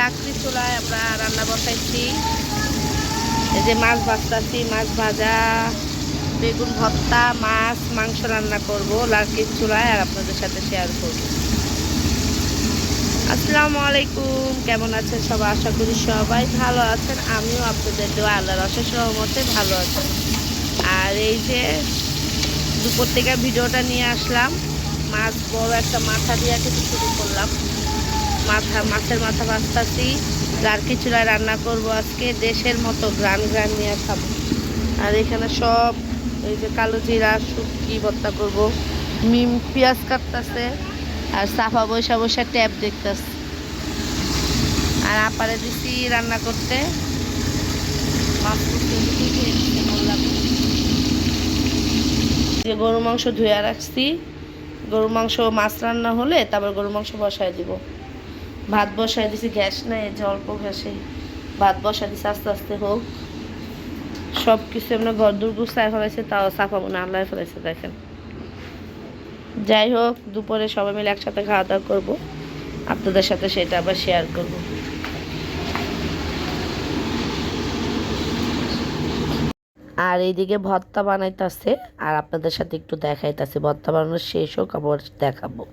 লাকড়ি চুলায়, আমরা রান্না বসাইছি। এই যে মাছ ভাজতাছি, মাছ ভাজা, বেগুন ভর্তা, মাছ, মাংস রান্না করব লাকড়ির চুলায় আর আপনাদের সাথে শেয়ার করব। আসসালামু আলাইকুম, কেমন আছেন সবাই? আশা করি সবাই ভালো আছেন। আমিও আপনাদের দোয়া, আল্লাহর অশেষ রহমতে ভালো আছেন আর এই যে দুপুর থেকে ভিডিওটা নিয়ে আসলাম। মাছ বড় একটা মাথা দিয়ে খেতে শুরু করলাম। মাথা, মাছের মাথা ভাজতাছি। লার্কি চুলায় রান্না করব আজকে। দেশের মতো গ্রান গ্রান নিয়ে খাব। আর এখানে সব এই যে কালো জিরা, শুটকি ভর্তা করব। মিম পেঁয়াজ কাটতেছে আর সাফা বৈশা বৈশা ট্যাপ দেখতেছে। আর আপারে দিছি রান্না করতে। মাছ গরু মাংস ধুয়ে রাখছি। গরু মাংস মাছ রান্না হলে তারপর গরু মাংস বসায় দিব। ভাত বসায় দিছি, গ্যাস নাই যে অল্প গ্যাসে ভাত বসায় দিছি, আস্তে আস্তে হোক। সব কিছু এমনি ঘর দূর গুছায় ফেলাইছে, তাও সাফা না আল্লাহ ফেলাইছে, দেখেন। যাই হোক, দুপুরে সবাই মিলে একসাথে খাওয়া দাওয়া করব। আপনাদের সাথে সেটা আবার শেয়ার করব। আর এইদিকে ভর্তা বানাইতেছে, আর আপনাদের সাথে একটু দেখাইতেছে। ভর্তা বানানো শেষ হোক, আবার দেখাবো।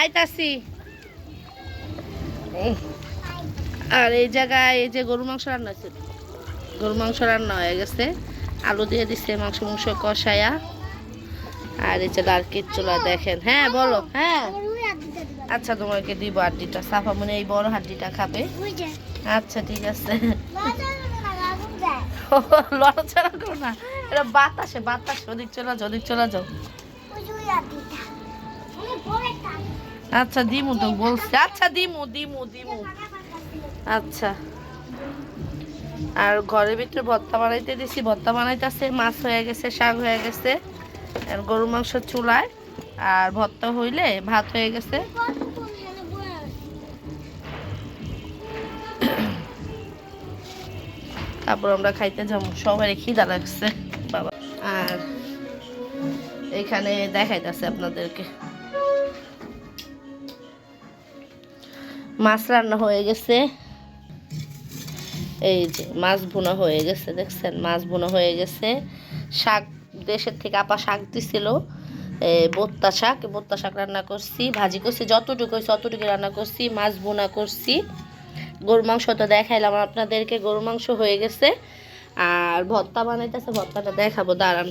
আইতাছি আর এই জায়গায় এই যে গরু মাংস রান্না হয়েছে গরু মাংস রান্না হয়ে গেছে। আলু দিয়ে দিচ্ছে মাংস মাংস কষায়া। আর এই যে লার্কির চুলা দেখেন। হ্যাঁ বলো হ্যাঁ। আচ্ছা তোমাকে দিব হাড্ডিটা। সাফা মনে এই বড় হাড্ডিটা খাবে। আচ্ছা ঠিক আছে। লড়াচড়া করো না। এটা বাতাসে বাতাস। ওদিক চলে যাও ওদিক চলে যাও। আচ্ছা দিমু তো বলছি। আচ্ছা দিমু দিমু দিমু। আচ্ছা। আর ঘরের ভিতরে ভর্তা বানাইতে দিছি। ভর্তা বানাইতেছে, মাছ হয়ে গেছে, শাক হয়ে গেছে, আর গরু মাংস চুলায়। আর ভর্তা হইলে ভাত হয়ে গেছে। তারপর আমরা খাইতে যাব। সবাই খিদা লাগছে। বাবা। আর এখানে দেখাইতেছে আপনাদেরকে। মাছ রান্না হয়ে গেছে। এই যে মাছ বোনা হয়ে গেছে, দেখছেন? মাছ বোনা হয়ে গেছে। শাক, দেশের থেকে আপা শাক দিছিল বোত্তা শাক। বোত্তা শাক রান্না করছি, ভাজি করছি, যতটুকু হয়েছে অতটুকু রান্না করছি, মাছ বোনা করছি। গরু মাংস তো দেখাইলাম আপনাদেরকে গরু মাংস হয়ে গেছে। আর ভর্তা বানাইতেছে, ভর্তাটা দেখাবো, দাঁড়ান।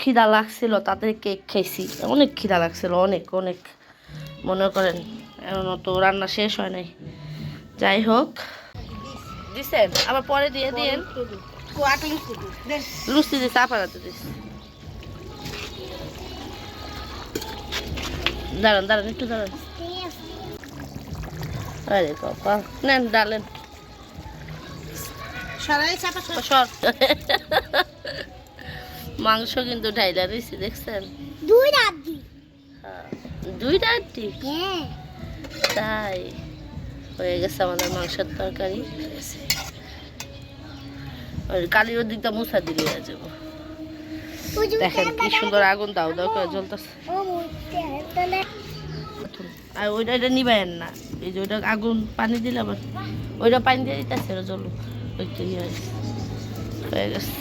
খিদা লাগছিল তাদের কেক খাইছি। অনেক খিদা লাগছিল অনেক অনেক। মনে করেন এখনও তো রান্না শেষ হয় নাই। যাই হোক। দিছেন আবার পরে দিয়ে দিন লুচি দিছে আপারাতে দিছে। দাঁড়ান দাঁড়ান একটু দাঁড়ান। আরে বাবা নেন ডালেন। সর। মাংস কিন্তু ঢাইলা রয়েছে দেখছেন? দুই রাত্রি। হ্যাঁ, দুইটা আটটি হ্যাঁ। তাই হয়ে গেছে আমাদের মাংসের তরকারি। ওই কালির দিকটা মুছা দিলে যাব। দেখেন কি সুন্দর আগুন দাও দাও করে জ্বলতেছে। আর ওইটা এটা নিবেন না। এই যে ওইটা আগুন পানি দিলে আবার ওইটা পানি দিয়ে দিতেছে ওটা জ্বলুক। হয়েছে। হয়ে গেছে।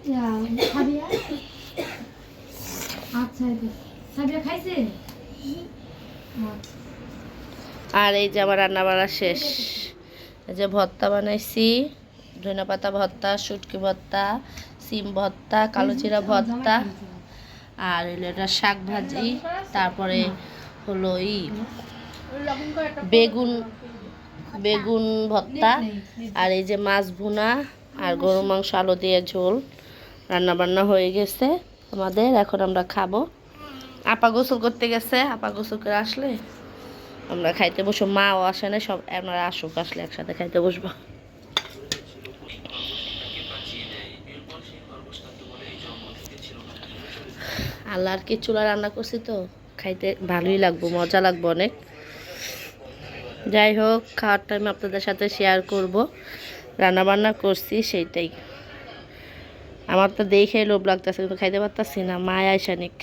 আর এই যে আমার রান্না বান্না শেষ। এই যে ভর্তা বানাইছি। ধনে পাতা ভর্তা শুটকি ভর্তা সিম ভর্তা কালো জিরা ভর্তা। আর হলো এটা শাক ভাজি। তারপরে হলো ই বেগুন বেগুন ভর্তা। আর এই যে মাছ ভুনা আর গরু মাংস আলু দিয়ে ঝোল। রান্না বান্না হয়ে গেছে আমাদের, এখন আমরা খাব। আপা গোসল করতে গেছে, আপা গোসল করে আসলে আমরা খাইতে বসবো। মাও আসে না সব আপনারা আসুক, আসলে একসাথে খাইতে বসবো। আল্লাহ আর কি চুলা রান্না করছি তো? খাইতে ভালোই লাগবো, মজা লাগবো অনেক। যাই হোক, খাওয়ার টাইম আপনাদের সাথে শেয়ার করব। রান্না বান্না করছি, সেইটাই। আমার তো দেখে লোভ লাগতেছে, কিন্তু খাইতে পারতাছি না। মায় আইসানিক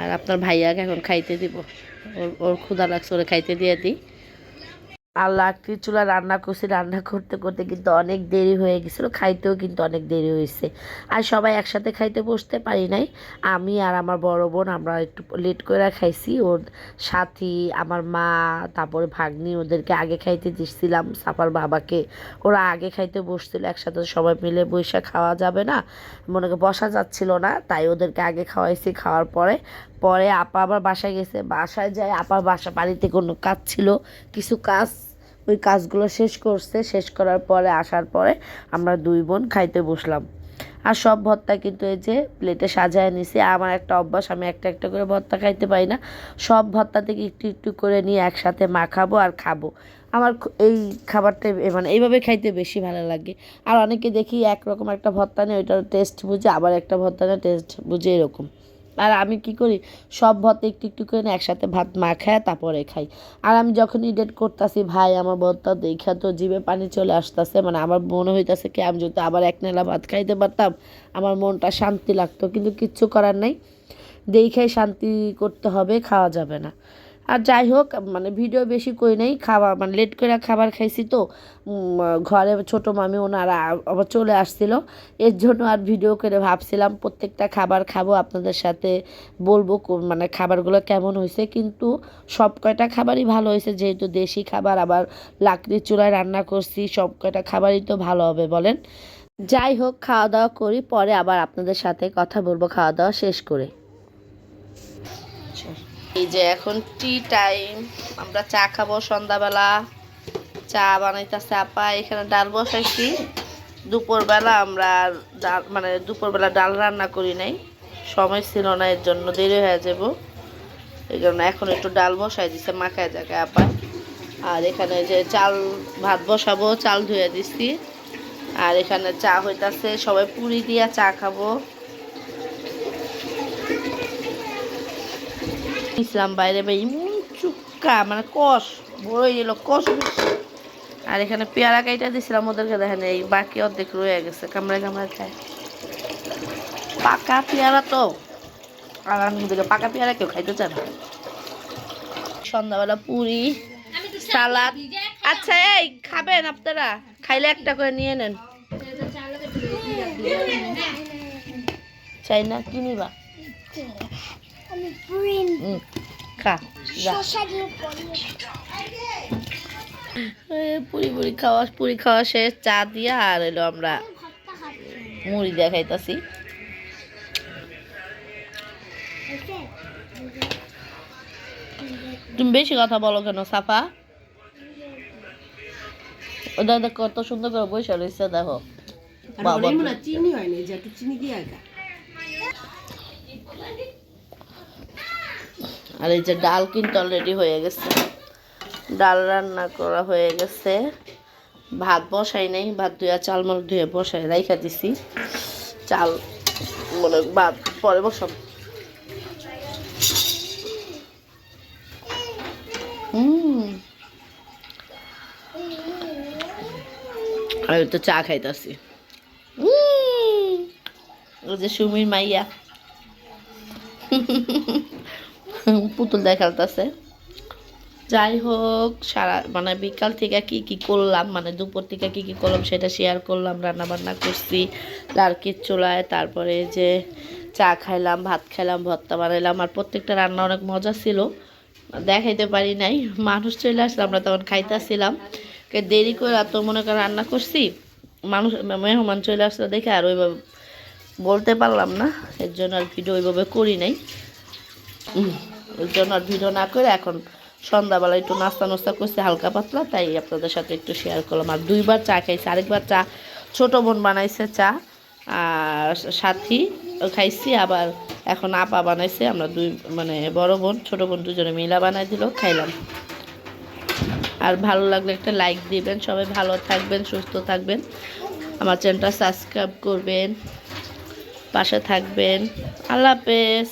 আর আপনার ভাইয়াকে এখন খাইতে দিব। ওর ওর ক্ষুধা লাগছে, ওরে খাইতে দিয়ে দিই। আর লাকড়ি চুলা রান্না করছি, রান্না করতে করতে কিন্তু অনেক দেরি হয়ে গেছিল, খাইতেও কিন্তু অনেক দেরি হয়েছে। আর সবাই একসাথে খাইতে বসতে পারি নাই। আমি আর আমার বড় বোন আমরা একটু লেট করে খাইছি। ওর সাথী, আমার মা, তারপরে ভাগ্নি, ওদেরকে আগে খাইতে দিচ্ছিলাম সাপার বাবাকে। ওরা আগে খাইতে বসছিল, একসাথে সবাই মিলে বৈশা খাওয়া যাবে না। মনে করে বসা যাচ্ছিল না, তাই ওদেরকে আগে খাওয়াইছি। খাওয়ার পরে পরে আপা আবার বাসায় গেছে। বাসায় যায়, আপার বাসা বাড়িতে কোনো কাজ ছিল, কিছু কাজ ওই কাজগুলো শেষ করছে, শেষ করার পরে, আসার পরে আমরা দুই বোন খাইতে বসলাম। আর সব ভর্তা কিন্তু এই যে প্লেটে সাজায় নিছি। আমার একটা অভ্যাস, আমি একটা একটা করে ভর্তা খাইতে পারি না। সব ভর্তা থেকে একটু একটু করে নিয়ে একসাথে মাখাবো আর খাব। আমার এই খাবারটা মানে এইভাবে খাইতে বেশি ভালো লাগে। আর অনেকে দেখি একরকম একটা ভর্তা নেই ওইটার টেস্ট বুঝে, আবার একটা ভর্তা নেই টেস্ট বুঝে এরকম। আর আমি কি করি? সব ভর্তা একটু একটু করে একসাথে ভাত মা মাখায় তারপরে খাই। আর আমি যখন ইডেট করতেছি, ভাই, আমার ভর্তা দেখা তো জিভে পানি চলে আসতেছে। মানে আমার মনে হইতেছে কি, আমি যদি আবার এক নেলা ভাত খাইতে পারতাম, আমার মনটা শান্তি লাগতো। কিন্তু কিচ্ছু করার নাই। দেখেই শান্তি করতে হবে, খাওয়া যাবে না। আর যাই হোক মানে ভিডিও বেশি করি নাই খাওয়া মানে লেট করে খাবার খাইছি তো ঘরে ছোট মামি ওনারা আবার চলে আসছিল, এর জন্য আর ভিডিও করে ভাবছিলাম প্রত্যেকটা খাবার খাব, আপনাদের সাথে বলব মানে খাবারগুলো কেমন হয়েছে কিন্তু সব কয়টা খাবারই ভালো হয়েছে যেহেতু দেশি খাবার, আবার লাকড়ির চুলায় রান্না করছি, সব কয়টা খাবারই তো ভালো হবে, বলেন। যাই হোক খাওয়া দাওয়া করি, পরে আবার আপনাদের সাথে কথা বলব, খাওয়া দাওয়া শেষ করে। এই যে এখন টি টাইম আমরা চা খাব সন্ধ্যাবেলা। চা বানাইতেছে আপা, এখানে ডাল বসাইছি। দুপুরবেলা আমরা ডাল মানে দুপুরবেলা ডাল রান্না করি নাই। সময় ছিল না, এর জন্য দেরি হয়ে যাব। এই জন্য এখন একটু ডাল বসাই দিছে মাখায় জায়গায় আপা। আর এখানে যে চাল ভাত বসাবো, চাল ধুয়ে দিছি। আর এখানে চা হইতাছে, সবাই পুরি দিয়া চা খাব। ইসলাম বাইরে ভাই চুক্কা মানে কষ বড় এলো কষ আর এখানে পেয়ারা কাইটা দিছিলাম ওদেরকে দেখেন এই বাকি অর্ধেক রয়ে গেছে কামড়ে কামড়ে খায়। পাকা পেয়ারা তো। আর আমি পাকা পেয়ারা কেউ খাইতে চায় না। সন্ধ্যাবেলা পুরি সালাদ। আচ্ছা এই খাবেন আপনারা? খাইলে একটা করে নিয়ে নেন। চাই না কি নিবা আমি পুরি হুম, খা দিয়ে পরি পুরি পুরি খাওয়া পুরি খাওয়া শেষ চা দিয়া আর এলো আমরা মুড়ি দিয়া খাইতাছি তুমি বেশি কথা বলো কেন সাফা? ওটা দেখ কত সুন্দর করে বসে রয়েছে দেখো। চিনি হয়নি যে একটু চিনি দিয়ে আগা আর এই যে ডাল কিন্তু অলরেডি হয়ে গেছে। ডাল রান্না করা হয়ে গেছে। ভাত বসাই নাই, ভাত ধুয়া চাল মাল ধুয়ে বসাই রাইখা দিছি। চাল মানে ভাত পরে বসাব। হুম। আমি তো চা খাইতাছি। যে সুমির মাইয়া। পুতুল দেখালতেছে। যাই হোক, সারা মানে বিকাল থেকে কি কি করলাম মানে দুপুর থেকে কি কি করলাম সেটা শেয়ার করলাম রান্না বান্না করছি, লার্কির চুলায়, তারপরে যে চা খাইলাম, ভাত খাইলাম, ভর্তা বানাইলাম, আর প্রত্যেকটা রান্না অনেক মজা ছিল। দেখাইতে পারি নাই, মানুষ চলে আসলে আমরা তখন খাইতেছিলাম। দেরি করে এত মনে করে রান্না করছি, মানুষ, মেহমান চলে আসলে দেখে আর ওইভাবে বলতে পারলাম না, এর জন্য আর ভিডিও ওইভাবে করি নাই। ওই জন্য আর ভিডিও না করে এখন সন্ধ্যাবেলা একটু নাস্তা নাস্তা করছি, হালকা পাতলা, তাই আপনাদের সাথে একটু শেয়ার করলাম। আর দুইবার চা খাইছি, আরেকবার চা, ছোট বোন বানাইছে চা, আর সাথী খাইছি, আবার এখন আপা বানাইছে, আমরা দুই মানে বড় বোন, ছোট বোন দুজনে মিলা বানাই দিল, খাইলাম। আর ভালো লাগলে একটা লাইক দিবেন, সবাই ভালো থাকবেন, সুস্থ থাকবেন। আমার চ্যানেলটা সাবস্ক্রাইব করবেন, পাশে থাকবেন। আল্লাহ হাফেজ।